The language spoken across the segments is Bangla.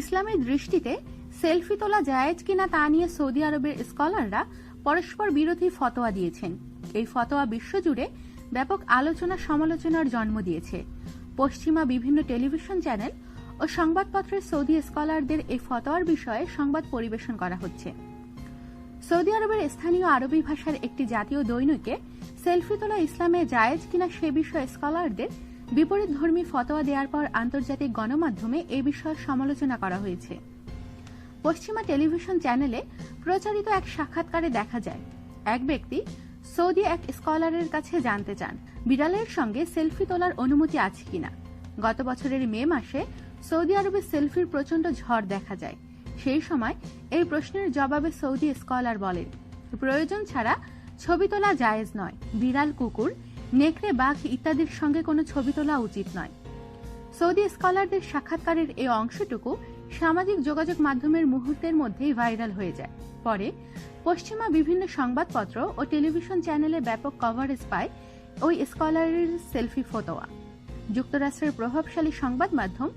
ইসলামের দৃষ্টিতে সেলফি তোলা জায়েজ কিনা তা নিয়ে সৌদি আরবের স্কলাররা পরস্পর বিরোধী ফতোয়া দিয়েছেন। এই ফতোয়া বিশ্বজুড়ে ব্যাপক আলোচনা সমালোচনার জন্ম দিয়েছে। পশ্চিমা বিভিন্ন টেলিভিশন চ্যানেল ও সংবাদপত্রের সৌদি স্কলারদের এই ফতোয়ার বিষয়ে সংবাদ পরিবেশন করা হচ্ছে। সৌদি আরবের স্থানীয় আরবি ভাষার একটি জাতীয় দৈনিকে সেলফি তোলা ইসলামে জায়েজ কিনা সে বিষয়ে স্কলারদের বিপরীত ধর্মী ফতোয়া দেওয়ার পর আন্তর্জাতিক গণমাধ্যমে এ বিষয়ে সমালোচনা করা হয়েছে। পশ্চিমা টেলিভিশন চ্যানেলে প্রচারিত এক সাক্ষাৎকারে দেখা যায়, এক ব্যক্তি সৌদি এক স্কলারের কাছে জানতে চান, বিড়ালের সঙ্গে সেলফি তোলার অনুমতি আছে কিনা। গত বছরের মে মাসে সৌদি আরবে সেলফির প্রচণ্ড ঝড় দেখা যায়। সেই সময় এই প্রশ্নের জবাবে সৌদি স্কলার বলেন, প্রয়োজন ছাড়া ছবি তোলা জায়েজ নয়। বিড়াল, কুকুর নেকড়ে, বাঘ ইত্যাদির সঙ্গে কোনো ছবি তোলা উচিত নয়। সৌদি স্কলারদের সাক্ষাৎকারের এই অংশটুকু সামাজিক যোগাযোগ মাধ্যমের মুহূর্তের মধ্যেই ভাইরাল হয়ে যায়। পরে পশ্চিমা বিভিন্ন সংবাদপত্র ও টেলিভিশন চ্যানেলে ব্যাপক কভারেজ পায় ওই স্কলারের সেলফি ফতোয়া যুক্তরাষ্ট্রের প্রভাবশালী সংবাদ মাধ্যম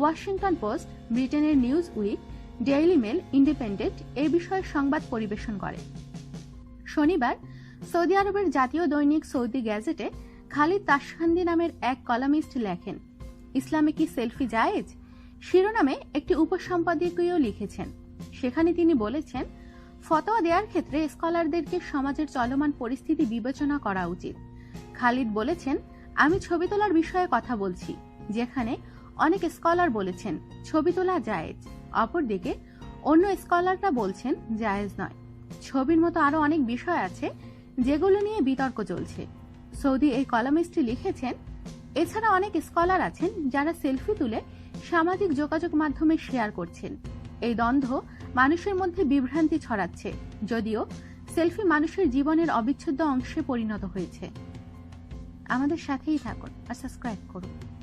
ওয়াশিংটন পোস্ট, ব্রিটেনের Newsweek Daily Mail, Independent এ বিষয়ে সংবাদ পরিবেশন করে। শনিবার সৌদি আরবের জাতীয় দৈনিক সৌদি গ্যাজেটে খালিদ তাসখান্দি নামের এক কলামিস্ট লেখেন, ইসলামে কি সেলফি জায়েজ? শিরোনামে একটি উপসম্পাদকীয় লিখেছেন। সেখানে তিনি বলেছেন, ফতোয়া দেওয়ার ক্ষেত্রে স্কলারদেরকে সমাজের চলমান পরিস্থিতি বিবেচনা করা উচিত। খালিদ বলেছেন, আমি ছবি তোলার বিষয়ে কথা বলছি, যেখানে অনেক স্কলার বলেছেন, ছবি তোলা জায়েজ। অপরদিকে, অন্য স্কলাররা বলছেন, জায়েজ নয়। ছবির মতো আরও অনেক বিষয় আছে যেগুলো নিয়ে বিতর্ক চলছে। সৌদি এই কলামিস্টটি লিখেছেন, এছাড়া অনেক স্কলার আছেন যারা সেলফি তুলে সামাজিক যোগাযোগ মাধ্যমে শেয়ার করছেন। এই দ্বন্দ্ব মানুষের মধ্যে বিভ্রান্তি ছড়াচ্ছে, যদিও সেলফি মানুষের জীবনের অবিচ্ছেদ্য অংশে পরিণত হয়েছে। আমাদের সাথেই থাকুন আর সাবস্ক্রাইব করুন।